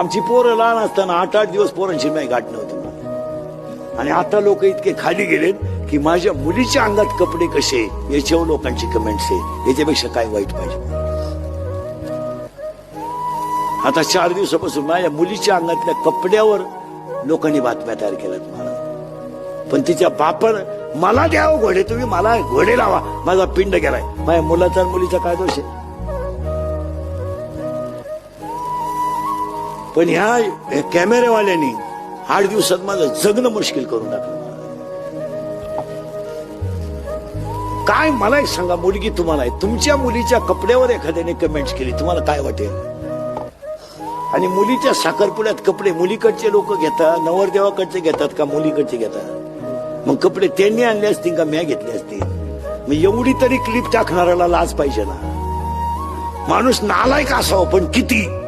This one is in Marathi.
आमची पोरं लहान असताना आठ आठ दिवस पोरांची नाही गाठ नव्हती. मला. आणि आता लोक इतके खाली गेलेत की माझ्या मुलीच्या अंगात कपडे कसे याच्यावर लोकांची कमेंट्स आहे याच्यापेक्षा काय वाईट पाहिजे? आता चार दिवसापासून माझ्या मुलीच्या अंगातल्या कपड्यावर लोकांनी बातम्या तयार केल्यात मला. पण तिच्या बापर मला द्यावं घोडे तुम्ही मला घोडे लावा. माझा पिंड गेलाय. माझ्या मुलाचा आणि मुलीचा काय दोष आहे? पण ह्या ह्या कॅमेरेवाल्यांनी आठ दिवसात माझं जगणं मुश्किल करून टाकलं. काय मला एक सांगा मुलगी तुम्हाला आहे. तुमच्या मुलीच्या कपड्यावर एखाद्याने कमेंट्स केली तुम्हाला काय वाटेल? आणि मुलीच्या साखरपुड्यात कपडे मुलीकडचे लोक घेतात नवरदेवाकडचे घेतात का मुलीकडचे घेतात? मग कपडे त्यांनी आणले असतील का म्या घेतले असतील? मग एवढी तरी क्लिप टाकणाऱ्याला लाज पाहिजे ना. माणूस नालायक असावं पण किती?